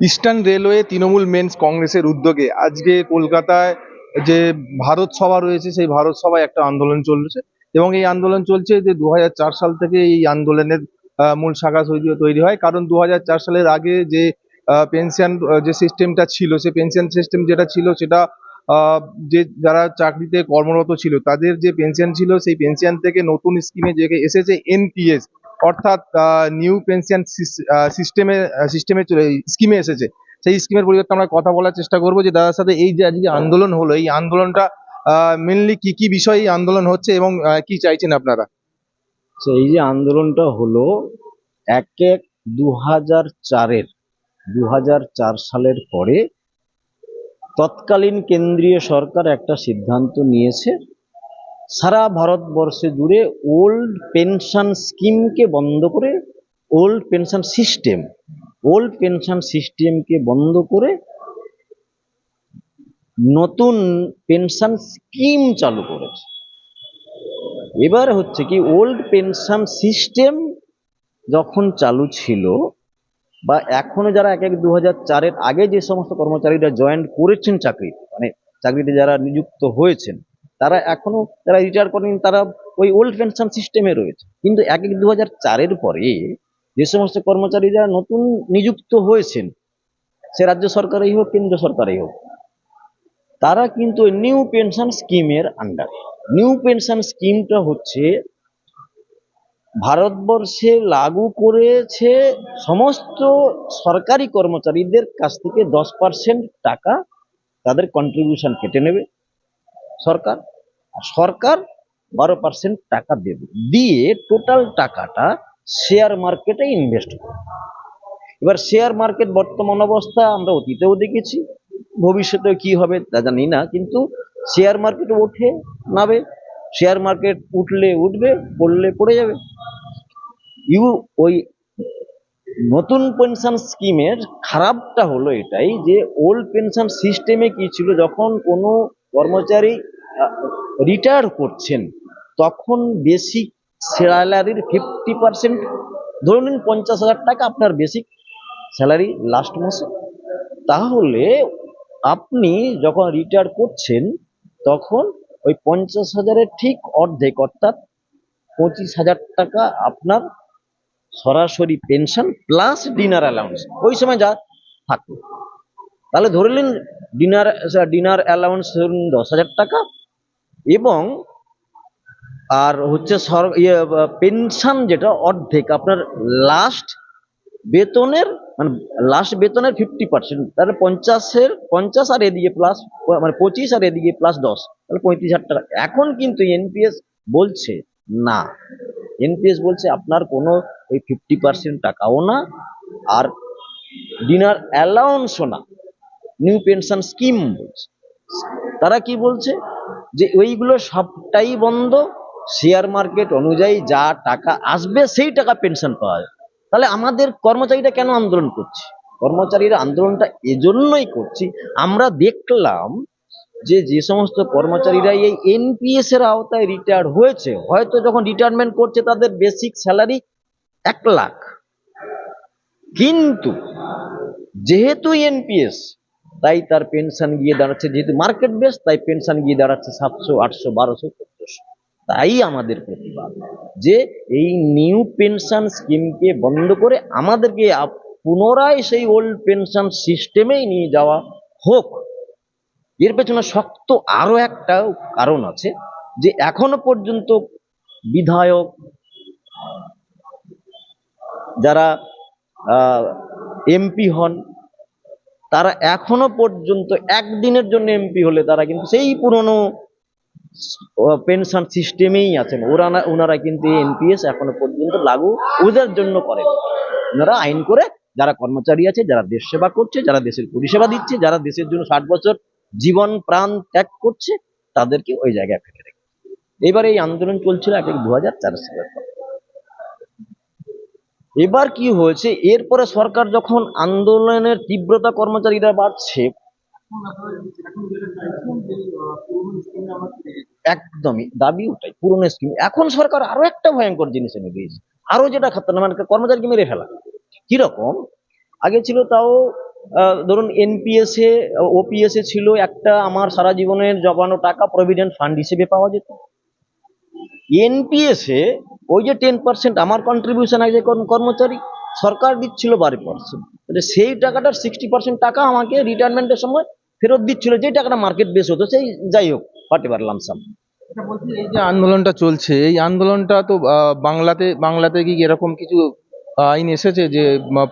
Eastern railway Trinamool men's কংগ্রেসের উদ্যোগে আজকে কলকাতায় যে ভারত সভা রয়েছে, সেই ভারত সভায় একটা আন্দোলন চলছে এবং এই আন্দোলন চলছে যে দু হাজার চার সাল থেকে এই আন্দোলনের মূল শাখা তৈরি- হয়। কারণ দু হাজার চার সালের আগে যে পেনশন যে সিস্টেমটা ছিল সেই পেনশন সিস্টেম যেটা ছিল, সেটা যে যারা চাকরিতে কর্মরত ছিল, তাদের যে পেনশন ছিল, সেই পেনশন থেকে নতুন স্কিমে যে এসেছে, এনপিএস। অর্থাৎ নিউ পেনশন সিস্টেমে সিস্টেমে চলে স্কিমে এসেছে। সেই স্কিমের পরিবর্তে আমরা কথা বলার চেষ্টা করব যে দাদার সাথে এই যে আজকে আন্দোলন হলো, এই আন্দোলনটা মেনলি কি কি বিষয়ে আন্দোলন হচ্ছে এবং কি চাইছেন আপনারা? এই যে আন্দোলনটা হলো, এক এক দু হাজার চারের দু হাজার চার সালের পরে তৎকালীন কেন্দ্রীয় সরকার একটা সিদ্ধান্ত নিয়েছে সারা ভারতবর্ষে জুড়ে ওল্ড পেনশন স্কিমকে বন্ধ করে, old pension system, old pension সিস্টেমকে বন্ধ করে নতুন পেনশন স্কিম চালু করেছে। এবার হচ্ছে কি, ওল্ড পেনশন সিস্টেম যখন চালু ছিল বা এখনও যারা এক এক দু চারের আগে যে সমস্ত কর্মচারীরা জয়েন করেছেন চাকরিতে মানে চাকরিতে যারা নিযুক্ত হয়েছেন তারা এখনও যারা রিটায়ার করেন, তারা ওই ওল্ড পেনশন সিস্টেমে রয়েছে। কিন্তু এক এক দু চারের পরে যে সমস্ত কর্মচারীরা নতুন নিযুক্ত হয়েছেন, সে রাজ্য সরকারেই হোক, কেন্দ্র সরকারেই হোক, তারা কিন্তু নিউ পেনশন স্কিমের আন্ডারে নিউ পেনশন স্কিমটা হচ্ছে, ভারতবর্ষে লাগু করেছে সমস্ত সরকারি কর্মচারীদের কাছ থেকে দশ পার্সেন্ট টাকা তাদের কন্ট্রিবিউশন কেটে নেবে সরকার। সরকার বারো পার্সেন্ট টাকা দেবে। দিয়ে টোটাল টাকাটা শেয়ার মার্কেটে ইনভেস্ট করবে। এবার শেয়ার মার্কেট বর্তমান অবস্থা আমরা অতীতেও দেখেছি, ভবিষ্যতে কি হবে তা জানি না, কিন্তু শেয়ার মার্কেট ওঠে নাবে শেয়ার মার্কেট উঠলে উঠবে, পড়লে পড়ে যাবে। ইউ ওই নতুন পেনশন স্কিমের খারাপটা হলো এটাই যে ওল্ড পেনশন সিস্টেমে কি ছিল, যখন কোনো কর্মচারী রিটায়ার করছেন, তখন বেসিক স্যালারির ফিফটি পার্সেন্ট ধরুন নিন পঞ্চাশ হাজার টাকা আপনার বেসিক স্যালারি লাস্ট মাসে, তাহলে আপনি যখন রিটায়ার করছেন, তখন ওই পঞ্চাশ হাজারের ঠিক অর্ধেক, অর্থাৎ পঁচিশ হাজার টাকা আপনার সরাসরি পেনশন প্লাস ডিনার অ্যালাউন্স ওই সময় যা থাকতো তাহলে ধরে নিন ডিনার ডিনার অ্যালাউন্স ধরুন দশ হাজার টাকা এবং আর হচ্ছে সর ইয়ে পেনশন যেটা অর্ধেক, আপনার লাস্ট বেতনের মানে লাস্ট বেতনের ফিফটি পার্সেন্ট তাহলে পঞ্চাশের, পঞ্চাশ আর এদিকে প্লাস মানে পঁচিশ আর এদিকে প্লাস দশ, তাহলে পঁয়ত্রিশ হাজার টাকা। এখন কিন্তু এনপিএস বলছে না। এনপিএস বলছে আপনার কোনো ওই ফিফটি পার্সেন্ট টাকাও না, আর ডিনার অ্যালাউন্সও না। নিউ পেনশন স্কিম বলছে। তারা কি বলছে? যে ওইগুলো সবটাই বন্ধ শেয়ার মার্কেট অনুযায়ী যা টাকা আসবে সেই টাকা পেনশন পাওয়া যায় তাহলে আমাদের কর্মচারীরা কেন আন্দোলন করছে? কর্মচারীরা আন্দোলনটা এজন্যই করছি। আমরা দেখলাম যে যে সমস্ত কর্মচারীরা এই এনপিএস এর আওতায় রিটায়ার হয়েছে। হয়তো যখন রিটায়ারমেন্ট করছে তাদের বেসিক স্যালারি এক লাখ। কিন্তু যেহেতু এনপিএস তাই তার পেনশন গিয়ে দাঁড়াচ্ছে, যেহেতু মার্কেট বেস তাই পেনশন গিয়ে দাঁড়াচ্ছে সাতশো, আটশো, বারোশো চোদ্দশো তাই আমাদের প্রতিবাদ যে এই নিউ পেনশন স্কিমকে বন্ধ করে আমাদেরকে পুনরায় সেই ওল্ড পেনশন সিস্টেমেই নিয়ে যাওয়া হোক। এর পেছনে শক্ত আরও একটা কারণ আছে যে এখনও পর্যন্ত বিধায়ক যারা এমপি হন তারা এখনও পর্যন্ত একদিনের জন্য এমপি হলে তারা কিন্তু সেই পুরনো পেনশন সিস্টেমেই আছেন। ওরা ওনারা কিন্তু এনপিএস এখনও পর্যন্ত লাগু ওদের জন্য করেন। ওনারা আইন করে যারা কর্মচারী আছে, যারা দেশ সেবা করছে, যারা দেশের পরিষেবা দিচ্ছে, যারা দেশের জন্য ষাট বছর জীবন প্রাণ ত্যাগ করছে, তাদেরকে ওই জায়গায় ফেলে রেখে এবার এই আন্দোলন চলছিল এক এক দু হাজার চার সালের পর। এবার কি হয়েছে? এরপরে সরকার যখন আন্দোলনের তীব্রতা কর্মচারীরা বাড়ছে, একদমই দাবি ওটাই, পুরনো স্কিম এখন সরকার আরও একটা ভয়ঙ্কর জিনিস এনে দিয়েছে। আরও যেটা খাতার মানে কর্মচারীকে মেরে ফেলা। কীরকম? আগে ছিল তাও ধরুন এনপিএস এ ওপিএস এ ছিল একটা আমার সারা জীবনের জমানো টাকা প্রভিডেন্ট ফান্ড হিসেবে পাওয়া যেত। এনপিএস এ ওই যে টেন পার্সেন্ট আমার কন্ট্রিবিউশন আছে কোন- কর্মচারী সরকার দিচ্ছিল বারো পার্সেন্ট সেই টাকাটার সিক্সটি পার্সেন্ট টাকা আমাকে রিটায়ারমেন্টের সময় ফেরত দিচ্ছিল। যে টাকাটা মার্কেট বেস হতো সেই যাই হোক পার্টি বার লামসাম আচ্ছা, এই যে আন্দোলনটা চলছে এই আন্দোলনটা তো বাংলাতে বাংলাতে কি এরকম কিছু আইন এসেছে যে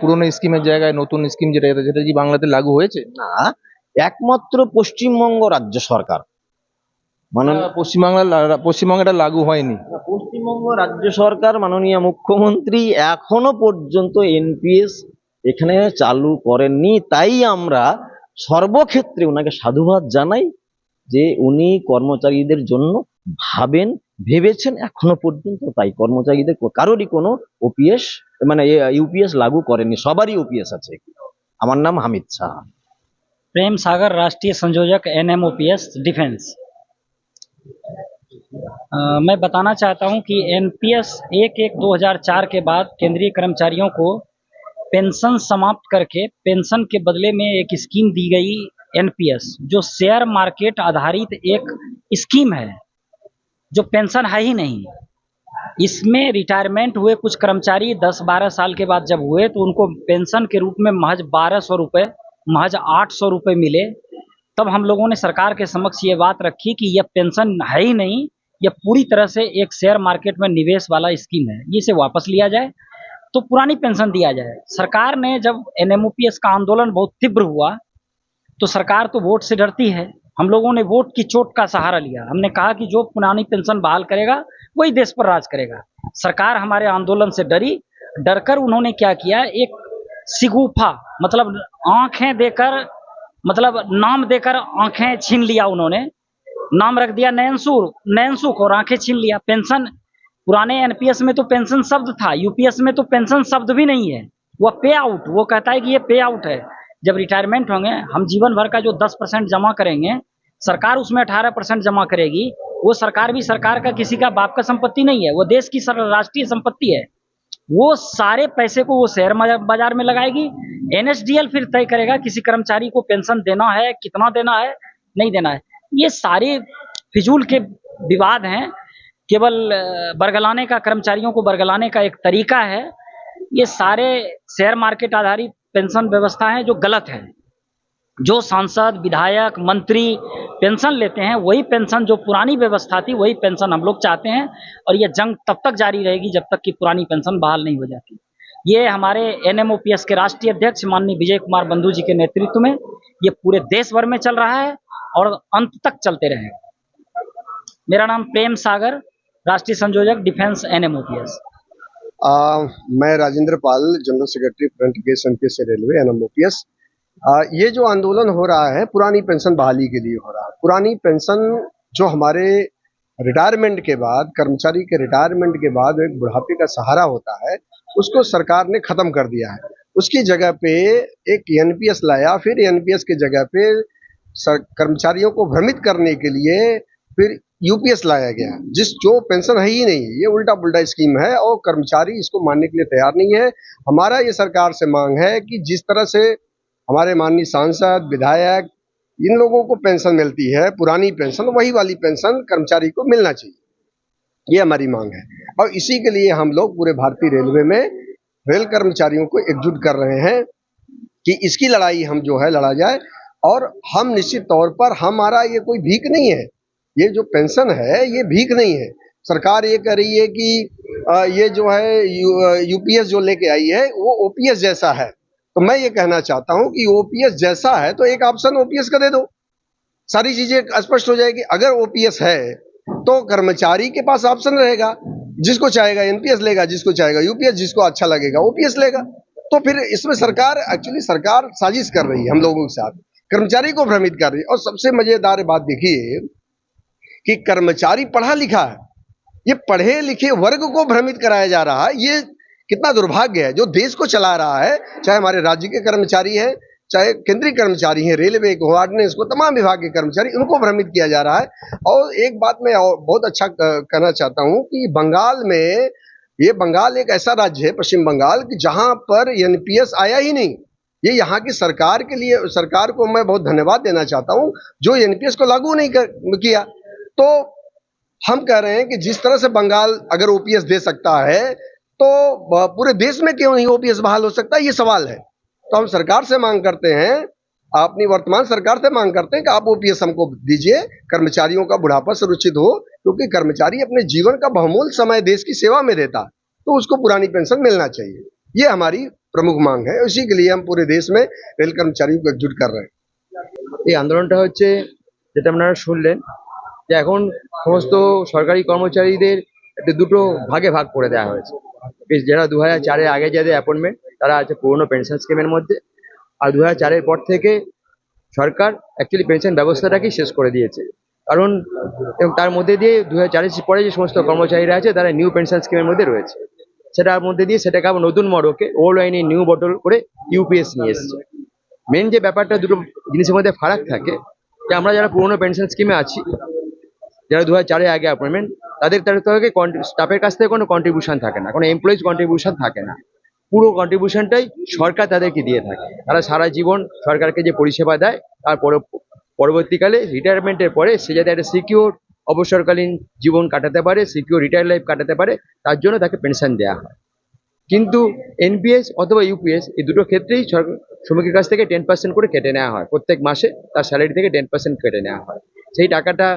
পুরনো স্কিমের জায়গায় নতুন স্কিম যেটা সেটা কি বাংলাতে লাগু হয়েছে? না একমাত্র পশ্চিমবঙ্গ রাজ্য সরকার। মানে পশ্চিমবাংলার পশ্চিমবঙ্গে লাগু হয়নি। পশ্চিমবঙ্গ রাজ্য সরকার মাননীয় মুখ্যমন্ত্রী এখনও পর্যন্ত এনপিএস এখানে চালু করেননি। তাই আমরা সর্বক্ষেত্রে ওনাকে সাধুবাদ জানাই যে উনি কর্মচারীদের জন্য ভাবেন ভেবেছেন এখনও পর্যন্ত তাই কর্মচারীদের কারোরই কোনো ওপিএস মানে ইউপিএস লাগু করেনি সবারই ওপিএস আছে। আমার নাম হামিদ শাহ। প্রেম সাগর রাষ্ট্রীয় সংযোজক এন এম ওপিএস ডিফেন্স। अ, मैं बताना चाहता हूँ कि एनपीएस एक एक 2004 के बाद केंद्रीय कर्मचारियों को पेंशन समाप्त करके पेंशन के बदले में एक स्कीम दी गई एनपीएस जो शेयर मार्केट आधारित एक स्कीम है जो पेंशन है ही नहीं। इसमें रिटायरमेंट हुए कुछ कर्मचारी 10-12 साल के बाद जब हुए तो उनको पेंशन के रूप में महज 1200 रुपए महज 800 रुपए मिले। तब हम लोगों ने सरकार के समक्ष ये बात रखी कि यह पेंशन है ही नहीं, यह पूरी तरह से एक शेयर मार्केट में निवेश वाला स्कीम है। इसे वापस लिया जाए तो पुरानी पेंशन दिया जाए। सरकार ने जब एनएमओपीएस का आंदोलन बहुत तीव्र हुआ तो सरकार तो वोट से डरती है। हम लोगों ने वोट की चोट का सहारा लिया। हमने कहा कि जो पुरानी पेंशन बहाल करेगा, वही देश पर राज करेगा। सरकार हमारे आंदोलन से डरी। डरकर उन्होंने क्या किया? एक सिगुफा मतलब आँखें देकर मतलब नाम देकर आँखें छीन लिया उन्होंने। नाम रख दिया नैनसूर। नैनसुख और आँखें छीन लिया। पेंशन। पुराने एनपीएस में तो पेंशन शब्द था, यूपीएस में तो पेंशन शब्द भी नहीं है। वह पे आउट, वो कहता है कि ये पे आउट है। जब रिटायरमेंट होंगे, हम जीवन भर का जो दस परसेंट जमा करेंगे, सरकार उसमें अठारह परसेंट जमा करेगी। वो सरकार भी सरकार का किसी का बाप का संपत्ति नहीं है, वो देश की सर- राष्ट्रीय संपत्ति है। वो सारे पैसे को वो शेयर बाज़ार में लगाएगी एनएसडीएल फिर तय करेगा किसी कर्मचारी को पेंशन देना है, कितना देना है, नहीं देना है। ये सारे फिजूल के विवाद हैं। केवल बरगलाने का, कर्मचारियों को बरगलाने का एक तरीका है। ये सारे शेयर मार्केट आधारित पेंशन व्यवस्था है जो गलत है। जो सांसद, विधायक, मंत्री पेंशन लेते हैं, वही पेंशन जो पुरानी व्यवस्था थी, वही पेंशन हम लोग चाहते हैं और ये जंग तब तक जारी रहेगी जब तक कि पुरानी पेंशन बहाल नहीं हो जाती। ये हमारे एनएमओपीएस के राष्ट्रीय अध्यक्ष माननीय विजय कुमार बंधु जी के नेतृत्व में ये पूरे देश भर में चल रहा है और अंत तक चलते रहेगा। मेरा नाम प्रेम सागर राष्ट्रीय संयोजक डिफेंस एनएमओपीएस। आ, मैं Rajendra Pal general secretary front case MPS railway NMOPS. ये जो आंदोलन हो रहा है पुरानी पेंशन बहाली के लिए हो रहा है। पुरानी पेंशन जो हमारे रिटायरमेंट के बाद, कर्मचारी के रिटायरमेंट के बाद एक बुढ़ापे का सहारा होता है, उसको सरकार ने खत्म कर दिया है। उसकी जगह पे एक एनपीएस लाया, फिर एनपीएस की जगह पे कर्मचारियों को भ्रमित करने के लिए फिर यूपीएस लाया गया। जिस, जो पेंशन है ही नहीं, ये उल्टा पुल्टा स्कीम है और कर्मचारी इसको मानने के लिए तैयार नहीं है। हमारा ये सरकार से मांग है कि जिस तरह से हमारे माननीय सांसद, विधायक इन लोगों को पेंशन मिलती है, पुरानी पेंशन, वही वाली पेंशन कर्मचारी को मिलना चाहिए। ये हमारी मांग है। और इसी के लिए हम लोग पूरे भारतीय रेलवे में रेल कर्मचारियों को एकजुट कर रहे हैं कि इसकी लड़ाई हम जो है लड़ा जाए और हम निश्चित तौर पर हमारा ये कोई भीख नहीं है। ये जो पेंशन है, ये भीख नहीं है। सरकार ये कह रही है कि ये जो है यूपीएस जो लेके आई है, वो ओपीएस जैसा है। तो मैं ये कहना चाहता हूँ कि ओपीएस जैसा है तो एक ऑप्शन ओपीएस का दे दो। सारी चीज़ें स्पष्ट हो जाएगी। अगर ओपीएस है तो कर्मचारी के पास ऑप्शन रहेगा। जिसको चाहेगा एनपीएस लेगा, जिसको चाहेगा यूपीएस जिसको अच्छा लगेगा ओपीएस लेगा। तो फिर इसमें सरकार एक्चुअली सरकार साजिश कर रही है हम लोगों के साथ। कर्मचारी को भ्रमित कर रही है। और सबसे मज़ेदार बात देखिए कि कर्मचारी पढ़ा लिखा है। ये पढ़े लिखे वर्ग को भ्रमित कराया जा रहा है। ये कितना दुर्भाग्य है जो देश को चला रहा है चाहे हमारे राज्य के कर्मचारी हैं चाहे केंद्रीय कर्मचारी हैं रेलवे को ऑर्डिनेंस को तमाम विभाग के कर्मचारी उनको भ्रमित किया जा रहा है। और एक बात मैं और बहुत अच्छा कहना चाहता हूँ कि बंगाल में ये बंगाल एक ऐसा राज्य है पश्चिम बंगाल कि जहाँ पर एनपीएस आया ही नहीं। ये यहाँ की सरकार के लिए सरकार को मैं बहुत धन्यवाद देना चाहता हूँ जो एनपीएस को लागू नहीं कर, किया। तो हम कह रहे हैं कि जिस तरह से बंगाल अगर ओपीएस दे सकता है तो ब- पूरे देश में क्यों नहीं ओपीएस बहाल हो सकता ये सवाल है तो हम सरकार से मांग करते हैं अपनी वर्तमान सरकार से मांग करते हैं कि आप ओपीएस हमको दीजिए कर्मचारियों का बुढ़ापा सुरक्षित हो क्योंकि कर्मचारी अपने जीवन का बहुमूल्य समय देश की सेवा में देता है तो उसको पुरानी पेंशन मिलना चाहिए ये हमारी प्रमुख मांग है उसी के लिए हम पूरे देश में रेल कर्मचारियों को एकजुट कर रहे हैं এই আন্দোলনটা হচ্ছে যেটা আপনারা শুনলেন যে এখন সমস্ত সরকারি কর্মচারীদের একটা দুটো ভাগে ভাগ করে দেওয়া হয়েছে বেশ, যারা দু হাজার চারের আগে যাদের অ্যাপয়েন্টমেন্ট তারা আছে পুরনো পেনশন স্কিমের মধ্যে। আর দু হাজার চারের পর থেকে সরকার অ্যাকচুয়ালি পেনশন ব্যবস্থাটাকেই শেষ করে দিয়েছে। কারণ, এবং তার মধ্যে দিয়ে দু হাজার পরে যে সমস্ত কর্মচারীরা আছে, তারা নিউ পেনশন স্কিমের মধ্যে রয়েছে। সেটার মধ্যে দিয়ে সেটাকে আবার নতুন মডকে ওল্ড লাইনে নিউ বটল করে ইউপিএস নিয়ে এসছে। মেন যে ব্যাপারটা, দুটো জিনিসের মধ্যে ফারাক থাকে, যে আমরা যারা পুরোনো পেনশন স্কিমে আছি, যারা দু হাজার চারের আগে অ্যাপয়েন্টমেন্ট তাদের থেকে স্টাফের কাছ থেকে কোনো কন্ট্রিবিউশন থাকে না, কোনো এমপ্লয়িজ কন্ট্রিবিউশন থাকে না। পুরো কন্ট্রিবিউশনটাই সরকার তাদেরকে দিয়ে থাকে। তারা সারা জীবন সরকারকে যে পরিষেবা দেয়, তার পরবর্তীকালে রিটায়ারমেন্টের পরে সে যাতে একটা সিকিউর অবসরকালীন জীবন কাটাতে পারে সিকিউর রিটায়ার লাইফ কাটাতে পারে, তার জন্য তাকে পেনশন দেওয়া হয়। কিন্তু এনপিএস অথবা ইউপিএস এই দুটো ক্ষেত্রেই শ্রমিকের কাছ থেকে টেন পার্সেন্ট করে কেটে নেওয়া হয়। প্রত্যেক মাসে তার স্যালারি থেকে টেন পার্সেন্ট কেটে নেওয়া হয়। সেই টাকাটা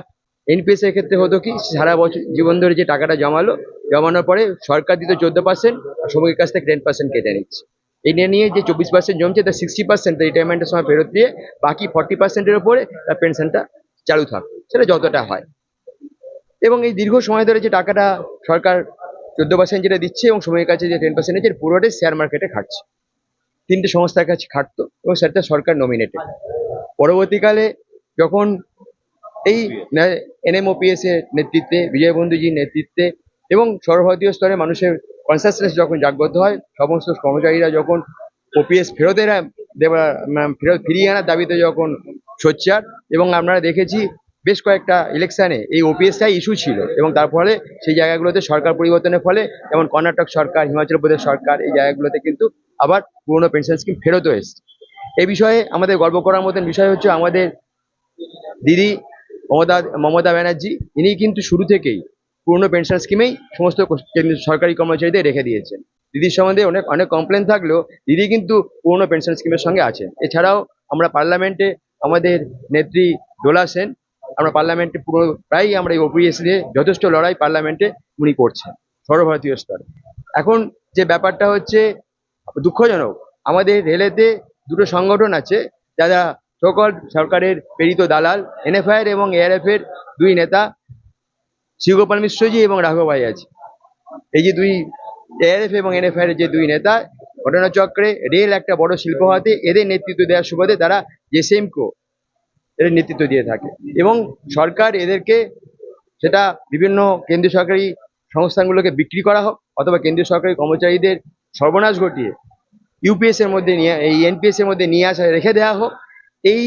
এনপিএস এর ক্ষেত্রে হতো কি, সারা বছর জীবন ধরে যে টাকাটা জমালো, জমানোর পরে সরকার দিত চোদ্দ পার্সেন্ট আর শ্রমিকের কাছ থেকে টেন পার্সেন্ট কেটে নিচ্ছে। এই নিয়ে যে চব্বিশ পার্সেন্ট জমছে, তার সিক্সটি পার্সেন্ট রিটায়ারমেন্টের সময় ফেরত দিয়ে বাকি ফর্টি পার্সেন্টের উপরে তার পেনশনটা চালু থাকে। সেটা যতটা হয়। এবং এই দীর্ঘ সময় ধরে যে টাকাটা সরকার চোদ্দ পার্সেন্ট যেটা দিচ্ছে এবং সময়ের কাছে যে টেন পার্সেন্ট এর, পুরোটাই শেয়ার মার্কেটে খাটছে। তিনটে সংস্থার কাছে খাটতো এবং সেটা সরকার নমিনেটেড পরবর্তীকালে যখন এই এনএমওপিএস এর নেতৃত্বে বিজয় বন্ধুজির নেতৃত্বে এবং সর্বভারতীয় স্তরে মানুষের কনসাসনেস যখন জাগ্রত হয় সমস্ত কর্মচারীরা যখন ওপিএস ফেরতের দেওয়া উম, ফেরত ফিরিয়ে আনার দাবিতে যখন সোচ্চার এবং আমরা দেখেছি বেশ কয়েকটা ইলেকশানে এই ওপিএসটাই ইস্যু ছিল এবং তার ফলে সেই জায়গাগুলোতে সরকার পরিবর্তনের ফলে যেমন কর্ণাটক সরকার হিমাচল প্রদেশ সরকার এই জায়গাগুলোতে কিন্তু আবার পুরনো পেনশন স্কিম ফেরতও এসছে। এই বিষয়ে আমাদের গর্ব করার মতন বিষয় হচ্ছে আমাদের দিদি মমতা মমতা ব্যানার্জি, ইনি কিন্তু শুরু থেকেই পুরনো পেনশন স্কিমেই সমস্ত সরকারি কর্মচারীদের রেখে দিয়েছেন। দিদির সম্বন্ধে অনেক অনেক কমপ্লেন থাকলেও দিদি কিন্তু পুরনো পেনশন স্কিমের সঙ্গে আছেন। এছাড়াও আমরা পার্লামেন্টে আমাদের নেত্রী দোলা সেন, আমরা পার্লামেন্টে পুরো, প্রায়ই আমরা এই ওপিএস নিয়ে যথেষ্ট লড়াই পার্লামেন্টে উনি করছেন, সর্বভারতীয় স্তরে। এখন যে ব্যাপারটা হচ্ছে, দুঃখজনক, আমাদের রেলেতে দুটো সংগঠন আছে, যারা সকল সরকারের প্রেরিত দালাল, এনএফআইআর এবং এআরএফ এর দুই নেতা, শিবগোপাল মিশ্রজি এবং রাঘব ভাই আছে। এই যে দুই এআরএফ এবং এনএফআইআর এর যে দুই নেতা, ঘটনাচক্রে রেল একটা বড় শিল্প হওয়াতে এদের নেতৃত্ব দেওয়ার সুবাদে তারা জেসেমকো এদের নেতৃত্ব দিয়ে থাকে এবং সরকার এদেরকে সেটা বিভিন্ন কেন্দ্রীয় সরকারি সংস্থানগুলোকে বিক্রি করা হোক অথবা কেন্দ্রীয় সরকারি কর্মচারীদের সর্বনাশ ঘটিয়ে ইউপিএস এর মধ্যে নিয়ে, এই এনপিএস এর মধ্যে নিয়ে আসা রেখে দেওয়া হোক এই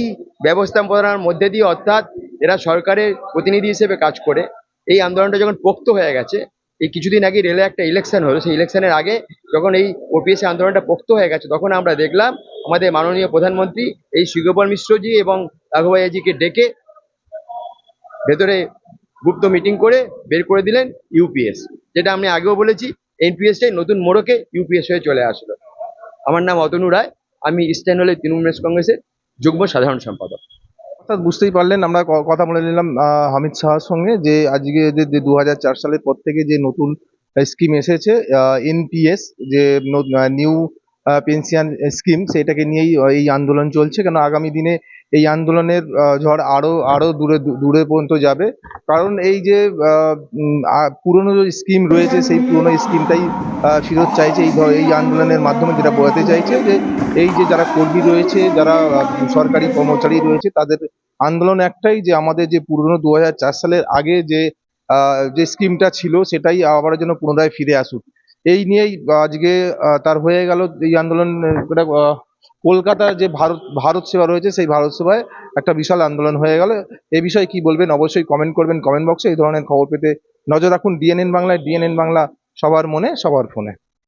ব্যবস্থাপনার মধ্যে দিয়ে অর্থাৎ এরা সরকারের প্রতিনিধি হিসেবে কাজ করে, এই আন্দোলনটা যখন পোক্ত হয়ে গেছে, এই কিছুদিন আগে রেলে একটা ইলেকশন হলো, সেই ইলেকশনের আগে যখন এই ওপিএস আন্দোলনটা পোক্ত হয়ে গেছে, তখন আমরা দেখলাম আমাদের মাননীয় প্রধানমন্ত্রী এই শিগোপাল মিশ্রজি এবং রাঘবাইয়াজিকে ডেকে ভেতরে গুপ্ত মিটিং করে বের করে দিলেন ইউপিএস যেটা আমি আগেও বলেছি এনপিএসটাই নতুন মোড়কে ইউপিএস হয়ে চলে আসলো। আমার নাম অতনু রায়, আমি ইস্টার্ন হলে তৃণমূল কংগ্রেসের যুগ্ম সাধারণ সম্পাদক। অর্থাৎ বুঝতেই পারলেন, আমরা কথা বলে নিলাম হামিদ শাহর সঙ্গে যে আজকে যে দু হাজার চার সালের পর থেকে যে নতুন স্কিম এসেছে এনপিএস যে নিউ পেনশন স্কিম সেটাকে নিয়েই এই আন্দোলন চলছে। কেন আগামী দিনে এই আন্দোলনের ঝড় আরও আরও দূরে দূরে পর্যন্ত যাবে। কারণ এই যে পুরনো যে স্কিম রয়েছে, সেই পুরনো স্কিমটাই ফেরত চাইছে এই এই আন্দোলনের মাধ্যমে যেটা বোঝাতে চাইছে যে, এই যে যারা কর্মী রয়েছে, যারা সরকারি কর্মচারী রয়েছে, তাদের আন্দোলন একটাই যে আমাদের যে পুরনো দু হাজার চার সালের আগে যে যে স্কিমটা ছিল, সেটাই আবার যেন পুনরায় ফিরে আসুক। এই নিয়েই আজকে তার হয়ে গেল এই আন্দোলন কলকাতার যে ভারত ভারত সেবা রয়েছে, সেই ভারত সেবায় একটা বিশাল আন্দোলন হয়ে গেল। এ বিষয়ে কি বলবেন? অবশ্যই কমেন্ট করবেন কমেন্ট বক্সে এই ধরনের খবর পেতে নজর রাখুন ডিএনএন বাংলায়। ডিএনএন বাংলা সবার মনে, সবার ফোনে।